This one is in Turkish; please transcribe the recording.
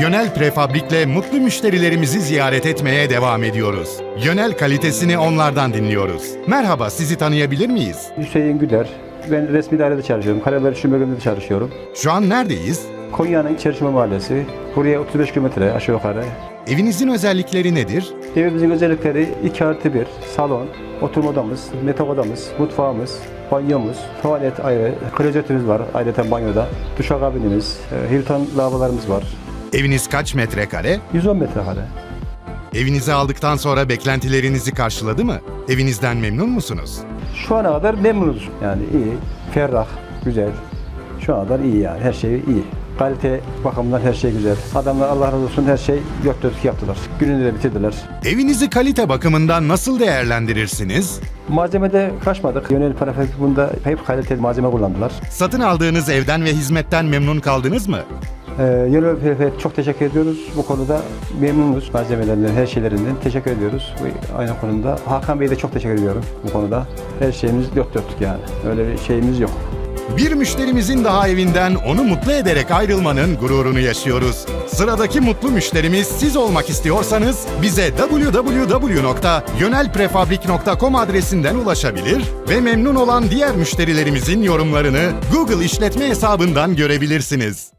Yönel Prefabrik'le mutlu müşterilerimizi ziyaret etmeye devam ediyoruz. Yönel kalitesini onlardan dinliyoruz. Merhaba, sizi tanıyabilir miyiz? Hüseyin Güder. Ben resmi dairede çalışıyorum. Düşünme Bölümünde çalışıyorum. Şu an neredeyiz? Konya'nın Çerşime Mahallesi. Buraya 35 kilometre aşağı yukarı. Evinizin özellikleri nedir? Evimizin özellikleri 2 artı 1, salon, oturma odamız, yatak odamız, mutfağımız, banyomuz, tuvalet ayrı, klozetimiz var ayrıca banyoda, duşakabinimiz, e, Hilton lavabolarımız var. Eviniz kaç metrekare? 110 metrekare. Evinizi aldıktan sonra beklentilerinizi karşıladı mı? Evinizden memnun musunuz? Şu ana kadar memnunuz. Yani iyi, ferah, güzel. Şu ana kadar iyi yani. Her şey iyi. Kalite bakımından her şey güzel. Adamlar Allah razı olsun her şey dörtlük yaptılar. Gününü de bitirdiler. Evinizi kalite bakımından nasıl değerlendirirsiniz? Malzemede kaçmadık. Yönel Parafabrik bunda hep kaliteli malzeme kullandılar. Satın aldığınız evden ve hizmetten memnun kaldınız mı? Yönel Parafabrik çok teşekkür ediyoruz. Bu konuda memnunuz malzemelerinden, her şeylerinden. Teşekkür ediyoruz. Bu aynı konuda. Hakan Bey'e de çok teşekkür ediyorum bu konuda. Her şeyimiz dört dörtlük yani. Öyle bir şeyimiz yok. Bir müşterimizin daha evinden onu mutlu ederek ayrılmanın gururunu yaşıyoruz. Sıradaki mutlu müşterimiz siz olmak istiyorsanız bize www.yönelprefabrik.com adresinden ulaşabilir ve memnun olan diğer müşterilerimizin yorumlarını Google işletme hesabından görebilirsiniz.